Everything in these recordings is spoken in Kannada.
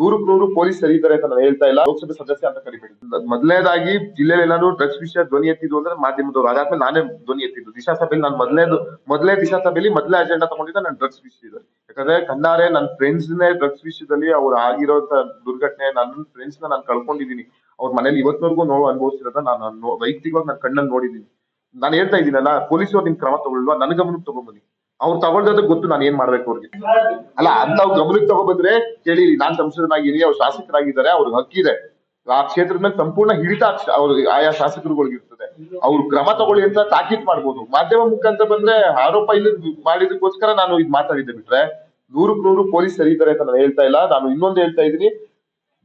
ನೂರಕ್ ನೂರು ಪೊಲೀಸ್ ಸರಿ ಅಂತ ನಾನು ಹೇಳ್ತಾ ಇಲ್ಲ. ಲೋಕಸಭೆ ಸದಸ್ಯ ಅಂತ ಕರಿಬೇಡಿ. ಮೊದಲನೇದಾಗಿ ಜಿಲ್ಲೆಯಲ್ಲಿ ಏನಾದ್ರು ಡ್ರಗ್ಸ್ ವಿಷಯ ಧ್ವನಿ ಎತ್ತಿದ್ದು ಅಂದ್ರೆ ಮಾಧ್ಯಮದವರು. ಅದಾದ್ಮೇಲೆ ನಾನೇ ಧ್ವನಿ ಎತ್ತಿದ್ದು. ದಿಶಾ ಸಭೆಯಲ್ಲಿ ನಾನು ಮೊದಲೇದು, ಮೊದಲೇ ದಿಶಾ ಸಭೆಯಲ್ಲಿ ಮೊದಲೇ ಅಜೆಂಡಾ ತಗೊಂಡಿದ್ದೆ ನಾನು ಡ್ರಗ್ಸ್ ವಿಷಯದಲ್ಲಿ ಯಾಕಂದ್ರೆ ಕಣ್ಣಾರೆ ನನ್ನ ಫ್ರೆಂಡ್ಸ್ನೇ ಡ್ರಗ್ಸ್ ವಿಷಯದಲ್ಲಿ ಅವ್ರು ಆಗಿರೋಂತ ದುರ್ಘಟನೆ ನನ್ನ ಫ್ರೆಂಡ್ಸ್ ನಾನು ಕಳ್ಕೊಂಡಿದ್ದೀನಿ. ಅವ್ರ ಮನೇಲಿ ಇವತ್ತಿನವರೆಗೂ ನೋವು ಅನುಭವಿಸಿರೋದ ನಾನು ವೈಯಕ್ತಿಕವಾಗಿ ನನ್ನ ಕಣ್ಣಲ್ಲಿ ನೋಡಿದ್ದೀನಿ. ನಾನು ಹೇಳ್ತಾ ಇದ್ದೀನಲ್ಲ ಪೊಲೀಸರು ನಿಮ್ ಕ್ರಮ ತಗೊಳ್ಳುವ, ನನ್ನ ಗಮನಕ್ಕೆ ತಗೊಂಬನ್ನಿ. ಅವ್ರು ತಗೊಳ್ದದ ಗೊತ್ತು, ನಾನು ಏನ್ ಮಾಡ್ಬೇಕು ಅವ್ರಿಗೆ? ಅಲ್ಲ ಅಂತ ಗಮನಕ್ಕೆ ತಗೊಬಂದ್ರೆ ಕೇಳಿ, ನಾನ್ ಸಂಸದನಾಗಿದ್ದೀನಿ ಅವ್ರು ಶಾಸಕರಾಗಿದ್ದಾರೆ, ಅವ್ರಿಗೆ ಹಕ್ಕಿದೆ ಆ ಕ್ಷೇತ್ರದ ಮೇಲೆ ಸಂಪೂರ್ಣ ಹಿಡಿತ ಅವ್ರಿಗೆ ಅವ್ರು ಆಯಾ ಶಾಸಕರುಗಳಿಗೆ ಇರ್ತದೆ ಅವ್ರು ಕ್ರಮ ತಗೊಳ್ಳಿ ಅಂತ ತಾಕೀತ್ ಮಾಡ್ಬೋದು. ಮಾಧ್ಯಮ ಮುಖಾಂತರ ಬಂದ್ರೆ ಆರೋಪ ಇಲ್ಲ ಮಾಡಿದಕ್ಕೋಸ್ಕರ ನಾನು ಇದು ಮಾತಾಡಿದ್ದೆ ಬಿಟ್ರೆ, ನೂರಕ್ ನೂರು ಪೊಲೀಸ್ ಸರಿ ಇದ್ದಾರೆ ಅಂತ ನಾನು ಹೇಳ್ತಾ ಇಲ್ಲ. ನಾನು ಇನ್ನೊಂದು ಹೇಳ್ತಾ ಇದ್ದೀನಿ.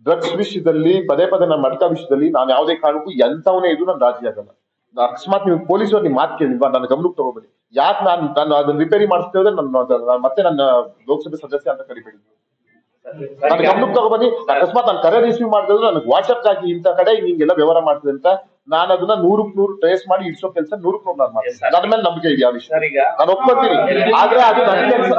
ಡ್ರಗ್ಸ್ ವಿಷಯದಲ್ಲಿ, ಪದೇ ಪದೇ ನನ್ನ ಮಟ್ಕ ವಿಷಯದಲ್ಲಿ ನಾನು ಯಾವುದೇ ಕಾರಣಕ್ಕೂ ಎಂತವನೇ ಇದು ನಾನು ರಾಜಿ ಆಗಲ್ಲ. ಅಕಸ್ಮಾತ್ ನೀವು ಪೊಲೀಸರು ನಿಮ್ ಮಾತು ಕೇಳಿ ನನ್ನ ಗಮನಕ್ಕೆ ತಗೋಬೇಡಿ ಯಾಕೆ ನಾನು ನಾನು ಅದನ್ನ ರಿಪೇರಿ ಮಾಡಿಸ್ತೇವೆ ನನ್ನ ನಾನು ಮತ್ತೆ ನನ್ನ ಲೋಕಸಭೆ ಸದಸ್ಯ ಅಂತ ಕರಿಬೇಡಿ. ನನ್ನ ಗಮನಕ್ಕೆ ತಗೋಬನ್ನಿ. ಅಕಸ್ಮಾತ್ ನಾನು ಕರೆ ರಿಸೀವ್ ಮಾಡಿದ್ರೆ ನನಗೆ ವಾಟ್ಸ್ಆಪ್ ಹಾಕಿ ಇಂಥ ಕಡೆ ಹಿಂಗೆಲ್ಲ ವ್ಯವಹಾರ ಮಾಡ್ತದೆ ಅಂತ ನಾನು ಅದನ್ನ ನೂರಕ್ ನೂರು ಟ್ರೇಸ್ ಮಾಡಿ ಇಡ್ಸೋ ಕೆಲಸ ನೂರಕ್ ನೂರು ನಾನು ಮಾಡ್ತೀನಿ. ನನ್ನ ಮೇಲೆ ನಂಬಿಕೆ ಇದೆಯಾ ವಿಷಯ? ನಾನು ಒಪ್ಕೊತೀನಿ ಆದ್ರೆ ಅದು ನನ್ನ ಕೆಲಸ.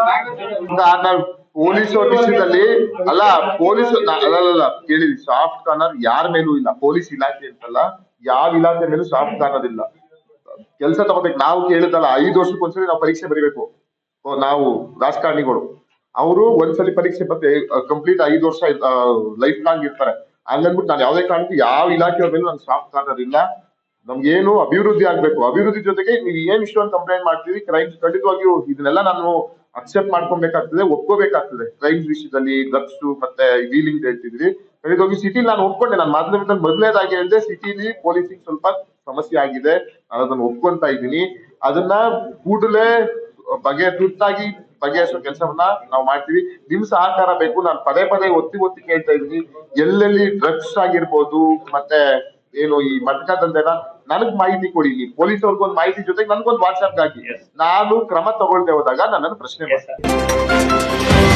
ನಾನು ಪೊಲೀಸ್ ವಿಷಯದಲ್ಲಿ ಅಲ್ಲ, ಪೊಲೀಸ್ ಅಲ್ಲಲ್ಲ ಕೇಳಿ ಸಾಫ್ಟ್ ಕಾರ್ನರ್ ಯಾರ ಮೇಲೂ ಇಲ್ಲ. ಪೊಲೀಸ್ ಇಲಾಖೆ ಅಂತಲ್ಲ ಯಾವ ಇಲಾಖೆ ಮೇಲೂ ಸಾಫ್ಟ್ ಕಾರ್ನರ್ ಇಲ್ಲ. ಕೆಲಸ ತಗೋಬೇಕು. ನಾವು ಕೇಳಿದಲ್ಲ ಐದು ವರ್ಷಕ್ಕೊಂದ್ಸರಿ ನಾವು ಪರೀಕ್ಷೆ ಬರೀಬೇಕು. ನಾವು ರಾಜಕಾರಣಿಗಳು. ಅವರು ಒಂದ್ಸಲಿ ಪರೀಕ್ಷೆ ಮತ್ತೆ ಕಂಪ್ಲೀಟ್ ಐದು ವರ್ಷ ಲೈಫ್ ಲಾಂಗ್ ಇರ್ತಾರೆ. ಹಂಗಂದ್ಬಿಟ್ಟು ನಾನು ಯಾವುದೇ ಕಾರಣಕ್ಕೂ ಯಾವ ಇಲಾಖೆಯ ಮೇಲೂ ನಾನು ಸಾಫ್ಟ್ ಕಾರ್ನರ್ ಇಲ್ಲ. ನಮ್ಗೇನು ಅಭಿವೃದ್ಧಿ ಆಗ್ಬೇಕು. ಅಭಿವೃದ್ಧಿ ಜೊತೆಗೆ ನೀವು ಏನ್ ಇಷ್ಟೊಂದು ಕಂಪ್ಲೇಂಟ್ ಮಾಡ್ತೀವಿ ಕ್ರೈಮ್ಸ್ ಖಂಡಿತವಾಗಿಯೂ ಇದನ್ನೆಲ್ಲ ನಾನು ಅಕ್ಸೆಪ್ಟ್ ಮಾಡ್ಕೊಬೇಕಾಗ್ತದೆ, ಒಪ್ಕೋಬೇಕಾಗ್ತದೆ. ಕ್ರೈಮ್ಸ್ ವಿಷಯದಲ್ಲಿ ಡ್ರಗ್ಸ್ ಮತ್ತೆ ವೀಲಿಂಗ್ ಹೇಳ್ತಿದ್ವಿ ಖಂಡಿತವಾಗಿ ಸಿಟಿಲಿ ನಾನು ಒಪ್ಕೊಂಡೆ. ನಾನು ಮಾಧ್ಯಮದಲ್ಲಿ ಮೊದಲನೇದಾಗಿ ಹೇಳಿದೆ ಸಿಟಿಲಿ ಪೊಲೀಸಿಂಗ್ ಸ್ವಲ್ಪ ಸಮಸ್ಯೆ ಆಗಿದೆ. ನಾನು ಅದನ್ನ ಒಪ್ಕೊಂತ ಇದ್ದೀನಿ. ಅದನ್ನ ಕೂಡಲೇ ಬಗೆ ತುರ್ತಾಗಿ ಬಗೆಹರಿಸೋ ಕೆಲಸವನ್ನ ನಾವು ಮಾಡ್ತೀವಿ. ನಿಮ್ ಸಹಕಾರ ಬೇಕು. ನಾನು ಪದೇ ಪದೇ ಒತ್ತಿ ಒತ್ತಿ ಕೇಳ್ತಾ ಇದ್ದೀನಿ. ಎಲ್ಲೆಲ್ಲಿ ಡ್ರಗ್ಸ್ ಆಗಿರ್ಬೋದು, ಮತ್ತೆ ಏನು ಈ ಮಟ್ಕ ದಂಧೆನ ನನಗ್ ಮಾಹಿತಿ ಕೊಡಿ ನೀವು ಪೊಲೀಸ್ ಒಂದು ಮಾಹಿತಿ ಜೊತೆಗೆ ನನ್ಗೊಂದು ವಾಟ್ಸ್ಆಪ್ ಹಾಕಿ ನಾನು ಕ್ರಮ ತಗೊಳ್ದೆ ಹೋದಾಗ ನನ್ನನ್ನು ಪ್ರಶ್ನೆ ಮಾಡಿ Yes, sir.